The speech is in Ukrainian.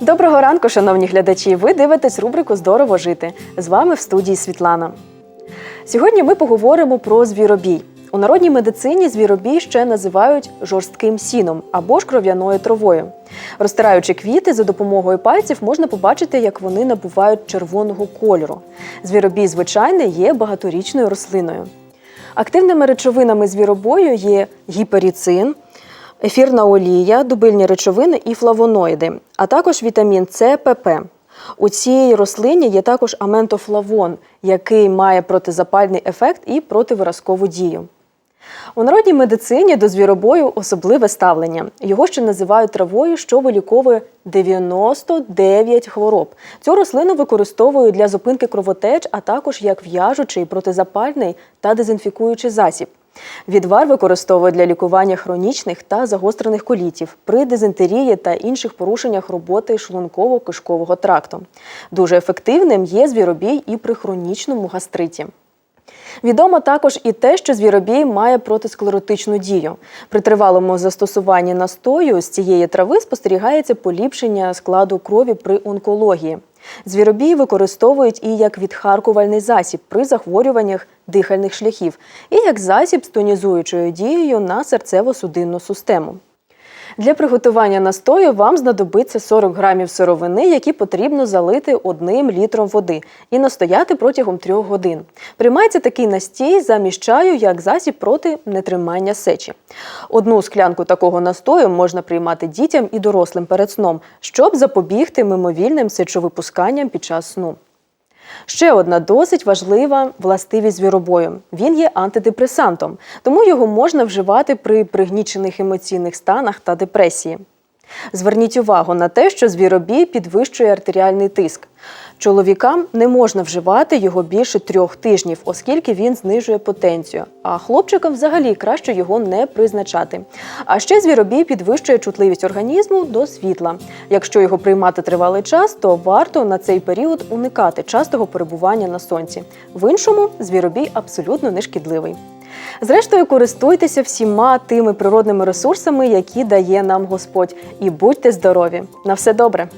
Доброго ранку, шановні глядачі! Ви дивитесь рубрику Здорово жити. З вами в студії Світлана. Сьогодні ми поговоримо про звіробій. У народній медицині звіробій ще називають жорстким сіном або ж кров'яною травою. Розтираючи квіти за допомогою пальців, можна побачити, як вони набувають червоного кольору. Звіробій звичайний є багаторічною рослиною. Активними речовинами звіробою є гіперіцин, ефірна олія, дубильні речовини і флавоноїди, а також вітамін С, ПП. У цій рослині є також аментофлавон, який має протизапальний ефект і противиразкову дію. У народній медицині до звіробою особливе ставлення. Його ще називають травою, що виліковує 99 хвороб. Цю рослину використовують для зупинки кровотеч, а також як в'яжучий, протизапальний та дезінфікуючий засіб. Відвар використовують для лікування хронічних та загострених колітів при дизентерії та інших порушеннях роботи шлунково-кишкового тракту. Дуже ефективним є звіробій і при хронічному гастриті. Відомо також і те, що звіробій має протисклеротичну дію. При тривалому застосуванні настою з цієї трави спостерігається поліпшення складу крові при онкології. Звіробій використовують і як відхаркувальний засіб при захворюваннях дихальних шляхів, і як засіб з тонізуючою дією на серцево-судинну систему. Для приготування настою вам знадобиться 40 грамів сировини, які потрібно залити одним літром води і настояти протягом 3 годин. Приймається такий настій замість чаю як засіб проти нетримання сечі. Одну склянку такого настою можна приймати дітям і дорослим перед сном, щоб запобігти мимовільним сечовипусканням під час сну. Ще одна досить важлива властивість звіробою. Він є антидепресантом, тому його можна вживати при пригнічених емоційних станах та депресії. Зверніть увагу на те, що звіробій підвищує артеріальний тиск. Чоловікам не можна вживати його більше трьох тижнів, оскільки він знижує потенцію. А хлопчикам взагалі краще його не призначати. А ще звіробій підвищує чутливість організму до світла. Якщо його приймати тривалий час, то варто на цей період уникати частого перебування на сонці. В іншому звіробій абсолютно не шкідливий. Зрештою, користуйтеся всіма тими природними ресурсами, які дає нам Господь, і будьте здорові! На все добре!